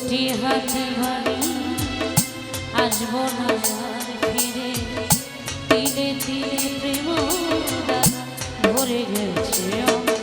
দুটি হাতে ভারি আসব না আর ফিরে। তিলে তিলে প্রেম ভরে গেছে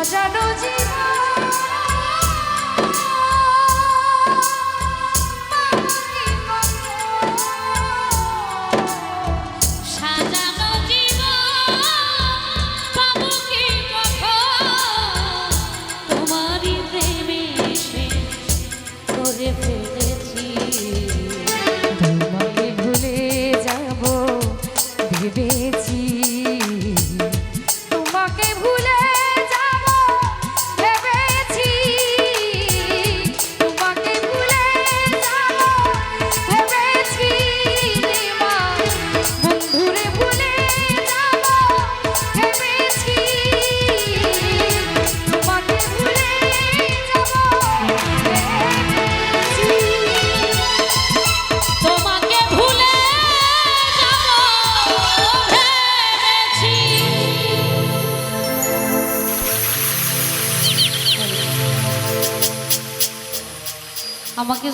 大家如。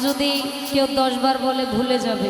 যদি কেউ দশবার বলে ভুলে যাবে